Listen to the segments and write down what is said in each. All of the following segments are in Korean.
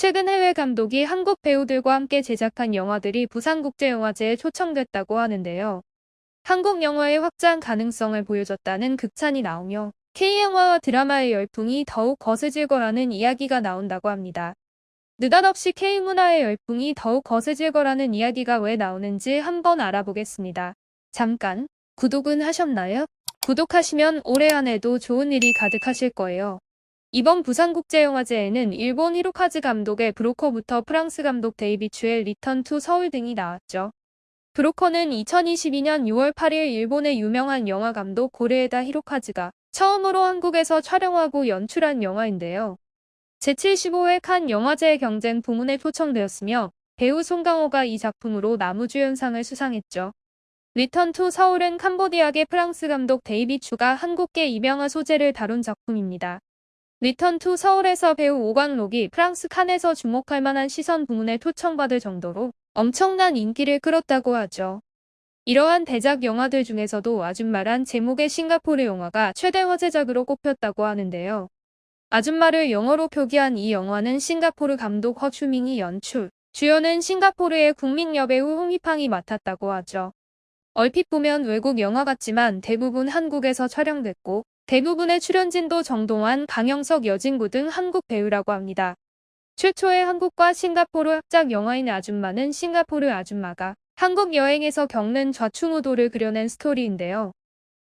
최근 해외 감독이 한국 배우들과 함께 제작한 영화들이 부산국제영화제에 초청됐다고 하는데요. 한국 영화의 확장 가능성을 보여줬다는 극찬이 나오며 K영화와 드라마의 열풍이 더욱 거세질 거라는 이야기가 나온다고 합니다. 느닷없이 K문화의 열풍이 더욱 거세질 거라는 이야기가 왜 나오는지 한번 알아보겠습니다. 잠깐, 구독은 하셨나요? 구독하시면 올해 안에도 좋은 일이 가득하실 거예요. 이번 부산국제영화제에는 일본 히로카즈 감독의 브로커부터 프랑스 감독 데이비추의 리턴 투 서울 등이 나왔죠. 브로커는 2022년 6월 8일 일본의 유명한 영화 감독 고레에다 히로카즈가 처음으로 한국에서 촬영하고 연출한 영화인데요. 제75회 칸 영화제 경쟁 부문에 초청되었으며 배우 송강호가 이 작품으로 나무주연상을 수상했죠. 리턴 투 서울은 캄보디아계 프랑스 감독 데이비 추가 한국계 입영화 소재를 다룬 작품입니다. 리턴 투 서울에서 배우 오광록이 프랑스 칸에서 주목할 만한 시선 부문에 초청받을 정도로 엄청난 인기를 끌었다고 하죠. 이러한 대작 영화들 중에서도 아줌마란 제목의 싱가포르 영화가 최대 화제작으로 꼽혔다고 하는데요. 아줌마를 영어로 표기한 이 영화는 싱가포르 감독 허추밍이 연출, 주연은 싱가포르의 국민 여배우 홍희팡이 맡았다고 하죠. 얼핏 보면 외국 영화 같지만 대부분 한국에서 촬영됐고 대부분의 출연진도 정동환, 강영석, 여진구 등 한국 배우라고 합니다. 최초의 한국과 싱가포르 합작 영화인 아줌마는 싱가포르 아줌마가 한국 여행에서 겪는 좌충우돌을 그려낸 스토리인데요.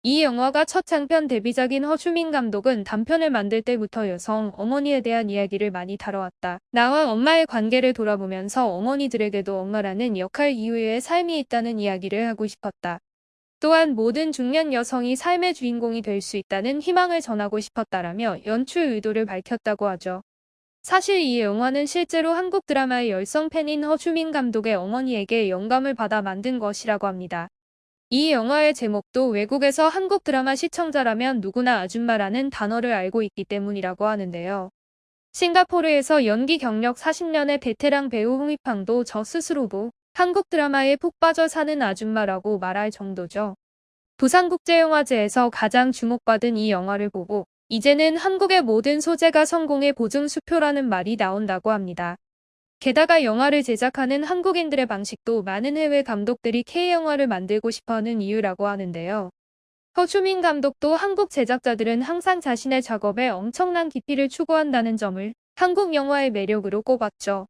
이 영화가 첫 장편 데뷔작인 허주민 감독은 단편을 만들 때부터 여성, 어머니에 대한 이야기를 많이 다뤄왔다. 나와 엄마의 관계를 돌아보면서 어머니들에게도 엄마라는 역할 이후의 삶이 있다는 이야기를 하고 싶었다. 또한 모든 중년 여성이 삶의 주인공이 될 수 있다는 희망을 전하고 싶었다라며 연출 의도를 밝혔다고 하죠. 사실 이 영화는 실제로 한국 드라마의 열성 팬인 허주민 감독의 어머니에게 영감을 받아 만든 것이라고 합니다. 이 영화의 제목도 외국에서 한국 드라마 시청자라면 누구나 아줌마라는 단어를 알고 있기 때문이라고 하는데요. 싱가포르에서 연기 경력 40년의 베테랑 배우 홍익팡도 저 스스로도 한국 드라마에 푹 빠져 사는 아줌마라고 말할 정도죠. 부산국제영화제에서 가장 주목받은 이 영화를 보고 이제는 한국의 모든 소재가 성공의 보증 수표라는 말이 나온다고 합니다. 게다가 영화를 제작하는 한국인들의 방식도 많은 해외 감독들이 K영화를 만들고 싶어하는 이유라고 하는데요. 허주민 감독도 한국 제작자들은 항상 자신의 작업에 엄청난 깊이를 추구한다는 점을 한국 영화의 매력으로 꼽았죠.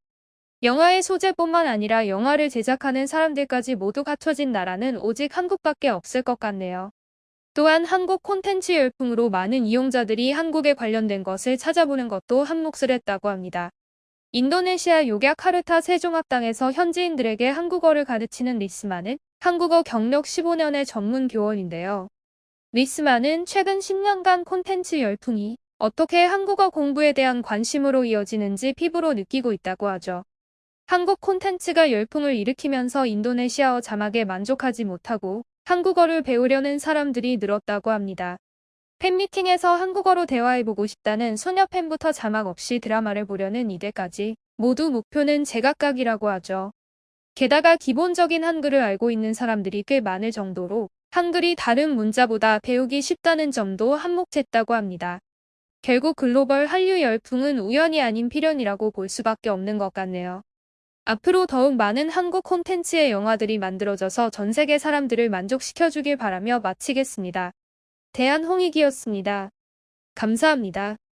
영화의 소재뿐만 아니라 영화를 제작하는 사람들까지 모두 갖춰진 나라는 오직 한국밖에 없을 것 같네요. 또한 한국 콘텐츠 열풍으로 많은 이용자들이 한국에 관련된 것을 찾아보는 것도 한몫을 했다고 합니다. 인도네시아 요갸카르타 세종학당에서 현지인들에게 한국어를 가르치는 리스만은 한국어 경력 15년의 전문 교원인데요. 리스만은 최근 10년간 콘텐츠 열풍이 어떻게 한국어 공부에 대한 관심으로 이어지는지 피부로 느끼고 있다고 하죠. 한국 콘텐츠가 열풍을 일으키면서 인도네시아어 자막에 만족하지 못하고 한국어를 배우려는 사람들이 늘었다고 합니다. 팬미팅에서 한국어로 대화해보고 싶다는 소녀 팬부터 자막 없이 드라마를 보려는 이들까지 모두 목표는 제각각이라고 하죠. 게다가 기본적인 한글을 알고 있는 사람들이 꽤 많을 정도로 한글이 다른 문자보다 배우기 쉽다는 점도 한몫했다고 합니다. 결국 글로벌 한류 열풍은 우연이 아닌 필연이라고 볼 수밖에 없는 것 같네요. 앞으로 더욱 많은 한국 콘텐츠의 영화들이 만들어져서 전 세계 사람들을 만족시켜주길 바라며 마치겠습니다. 대한홍익이었습니다. 감사합니다.